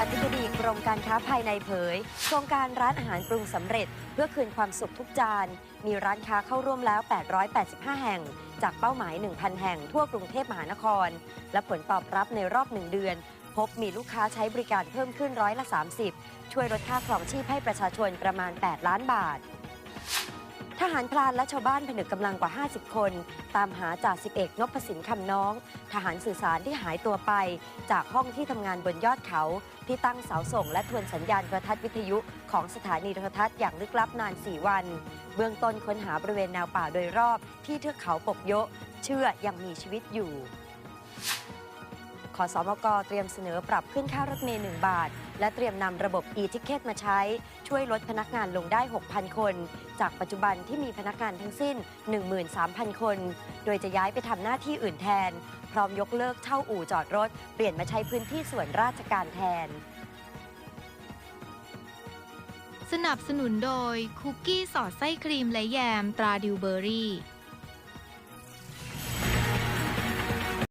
อธิบดีกรมการค้าภายในเผย โครงการร้านอาหารปรุงสำเร็จ เพื่อคืนความสุขทุกจาน มีร้านค้าเข้าร่วมแล้ว 885 แห่ง จากเป้าหมาย 1,000 แห่งทั่วกรุงเทพมหานคร และผลตอบรับในรอบหนึ่งเดือน พบมีลูกค้าใช้บริการเพิ่มขึ้นร้อยละ 30 ช่วยลดค่าครองชีพให้ประชาชนประมาณ 8 ล้านบาท ทหารพลานและชาวบ้านผนึกกำลังกว่า 50 คน ตามหาจ่าสิบเอกนพสินคำน้อง ทหารสื่อสารที่หายตัวไป จากห้องที่ทำงานบนยอดเขา ที่ตั้งเสาส่ง และทวนสัญญาณโทรทัศน์วิทยุของสถานีโทรทัศน์อย่างลึกลับนาน 4 วัน เบื้องต้นค้นหาบริเวณแนวป่าโดยรอบที่เทือกเขาปกโยะเชื่อยังมีชีวิตอยู่ ขอสมกเตรียมเสนอปรับขึ้นค่ารถเมล์1บาท และเตรียมนำระบบ e-ticket มาใช้ ช่วยลดพนักงานลงได้ 6,000 คน จากปัจจุบันที่มีพนักงานทั้งสิ้น 13,000 คน โดยจะย้ายไปทำหน้าที่อื่นแทน พร้อมยกเลิกเช่าอู่จอดรถ เปลี่ยนมาใช้พื้นที่ส่วนราชการแทน สนับสนุนโดยคุกกี้สอดไส้ครีมและแยมตราดิวเบอรี่